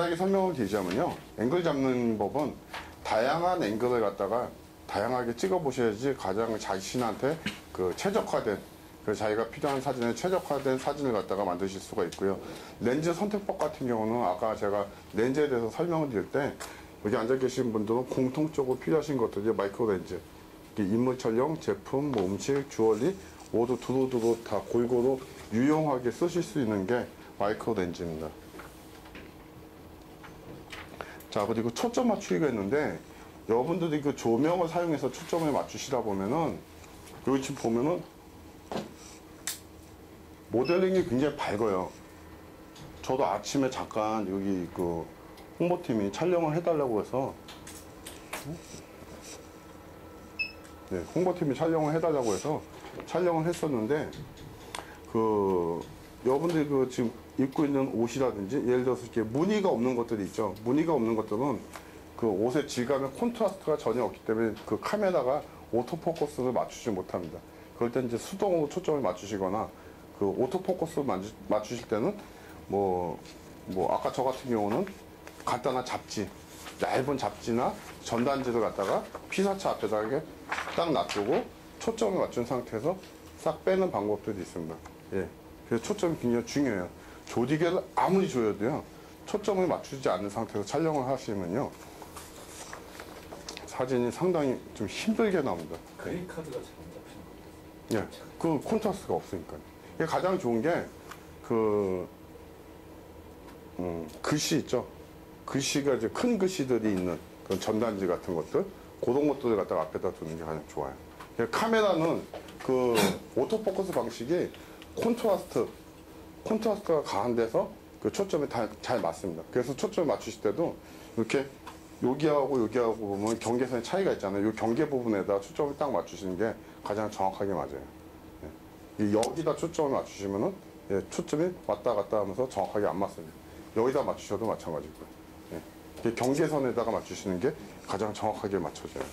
간단하게 설명을 드리자면요. 앵글 잡는 법은 다양한 앵글을 갖다가 다양하게 찍어 보셔야지 가장 자신한테 그 최적화된 그 자기가 필요한 사진에 최적화된 사진을 갖다가 만드실 수가 있고요. 렌즈 선택법 같은 경우는 아까 제가 렌즈에 대해서 설명을 드릴 때 여기 앉아 계신 분들은 공통적으로 필요하신 것들이 마이크로 렌즈, 인물 촬영, 제품, 뭐 음식, 주얼리 모두 두루두루 다 골고루 유용하게 쓰실 수 있는 게 마이크로 렌즈입니다. 자 그리고 초점 맞추기가 있는데 여러분들이 그 조명을 사용해서 초점을 맞추시다 보면은 여기 지금 보면은 모델링이 굉장히 밝아요. 저도 아침에 잠깐 여기 그 홍보팀이 촬영을 해달라고 해서 네, 홍보팀이 촬영을 해달라고 해서 촬영을 했었는데 그 여러분들이 그 지금 입고 있는 옷이라든지 예를 들어서 이렇게 무늬가 없는 것들이 있죠. 무늬가 없는 것들은 그 옷의 질감에 콘트라스트가 전혀 없기 때문에 그 카메라가 오토포커스를 맞추지 못합니다. 그럴 때 이제 수동으로 초점을 맞추시거나 그 오토포커스 맞추, 맞추실 때는 뭐, 뭐 아까 저 같은 경우는 간단한 잡지, 얇은 잡지나 전단지를 갖다가 피사체 앞에다 이렇게 딱 놔두고 초점을 맞춘 상태에서 싹 빼는 방법들이 있습니다. 예. 그래서 초점이 굉장히 중요해요. 조디개를 아무리 조여도요, 초점을 맞추지 않는 상태에서 촬영을 하시면요, 사진이 상당히 좀 힘들게 나옵니다. 그림 카드가 잘안 잡히는 거 예, 그 콘트라스트가 없으니까. 이게 가장 좋은 게, 그, 음, 글씨 있죠? 글씨가 이제 큰 글씨들이 있는 그런 전단지 같은 것들, 그런 것들을 갖다가 앞에다 두는 게 가장 좋아요. 카메라는 그 오토포커스 방식이 콘트라스트, 콘트라스트가 강한 데서 그 초점이 다, 잘 맞습니다. 그래서 초점을 맞추실 때도 이렇게 여기하고 여기하고 보면 경계선의 차이가 있잖아요. 이 경계 부분에다 초점을 딱 맞추시는 게 가장 정확하게 맞아요. 예. 이 여기다 초점을 맞추시면은 예, 초점이 왔다 갔다 하면서 정확하게 안 맞습니다. 여기다 맞추셔도 마찬가지고요. 예. 경계선에다가 맞추시는 게 가장 정확하게 맞춰져요.